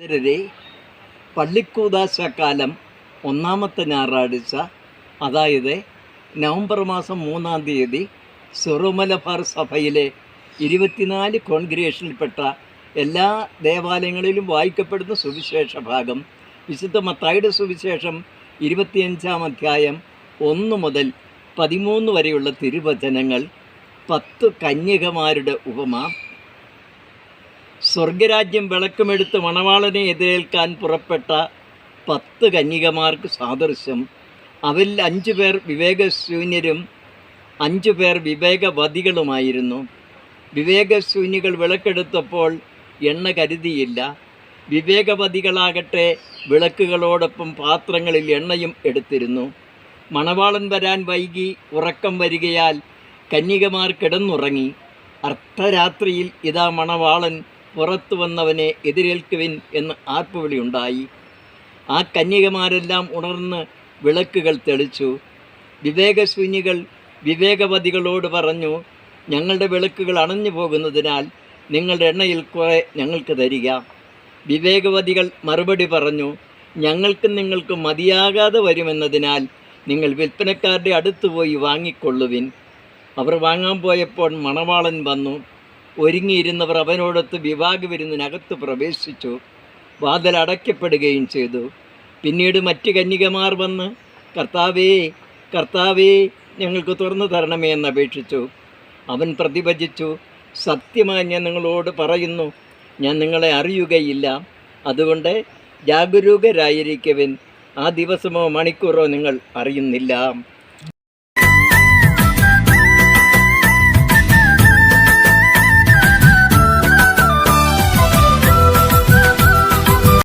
സഹോദരരെ പള്ളിക്കൂതാശക്കാലം ഒന്നാമത്തെ ഞായറാഴ്ച അതായത് നവംബർ മാസം മൂന്നാം തീയതി സുറുമലബാർ സഭയിലെ ഇരുപത്തിനാല് കോൺഗ്രേഷനിൽപ്പെട്ട എല്ലാ ദേവാലയങ്ങളിലും വായിക്കപ്പെടുന്ന സുവിശേഷ ഭാഗം വിശുദ്ധ മത്തായുടെ സുവിശേഷം ഇരുപത്തിയഞ്ചാം അധ്യായം ഒന്ന് മുതൽ പതിമൂന്ന് വരെയുള്ള തിരുവചനങ്ങൾ പത്ത് കന്യകമാരുടെ ഉപമ സ്വർഗരാജ്യം വിളക്കുമെടുത്ത് മണവാളനെ എതിരേൽക്കാൻ പുറപ്പെട്ട പത്ത് കന്യകമാർക്ക് സാദൃശ്യം. അവരിൽ അഞ്ചു പേർ വിവേകശൂന്യരും അഞ്ചു പേർ വിവേകവതികളുമായിരുന്നു. വിവേകശൂന്യകൾ വിളക്കെടുത്തപ്പോൾ എണ്ണ കരുതിയില്ല. വിവേകവതികളാകട്ടെ വിളക്കുകളോടൊപ്പം പാത്രങ്ങളിൽ എണ്ണയും എടുത്തിരുന്നു. മണവാളൻ വരാൻ വൈകി ഉറക്കം വരികയാൽ കന്യകമാർ കിടന്നുറങ്ങി. അർദ്ധരാത്രിയിൽ ഇതാ മണവാളൻ പുറത്തു വന്നവനെ എതിരേൽക്കുവിൻ എന്ന് ആർപ്പുവിളിയുണ്ടായി ആ കന്യകമാരെല്ലാം ഉണർന്ന് വിളക്കുകൾ തെളിച്ചു. വിവേകശൂന്യകൾ വിവേകവതികളോട് പറഞ്ഞു ഞങ്ങളുടെ വിളക്കുകൾ അണഞ്ഞു പോകുന്നതിനാൽ നിങ്ങളുടെ എണ്ണയിൽ കുറെ ഞങ്ങൾക്ക് തരിക. വിവേകവതികൾ മറുപടി പറഞ്ഞു ഞങ്ങൾക്കും നിങ്ങൾക്കും മതിയാകാതെ വരുമെന്നതിനാൽ നിങ്ങൾ വിൽപ്പനക്കാരുടെ അടുത്ത് പോയി വാങ്ങിക്കൊള്ളുവിൻ. അവർ വാങ്ങാൻ പോയപ്പോൾ മണവാളൻ വന്നു ഒരുങ്ങിയിരുന്നവർ അവനോടൊത്ത് വിവാഹ വിരുന്നിനകത്ത് പ്രവേശിച്ചു. വാതിൽ അടയ്ക്കപ്പെടുകയും ചെയ്തു. പിന്നീട് മറ്റ് കന്യകമാർ വന്ന് കർത്താവേ കർത്താവേ ഞങ്ങൾക്ക് തുറന്നു തരണമേ എന്ന് അപേക്ഷിച്ചു. അവൻ പ്രതിഭജിച്ചു. സത്യമായി ഞാൻ നിങ്ങളോട് പറയുന്നു ഞാൻ നിങ്ങളെ അറിയുകയില്ല. അതുകൊണ്ട് ജാഗരൂകരായിരിക്കവൻ. ആ ദിവസമോ മണിക്കൂറോ നിങ്ങൾ അറിയുന്നില്ല.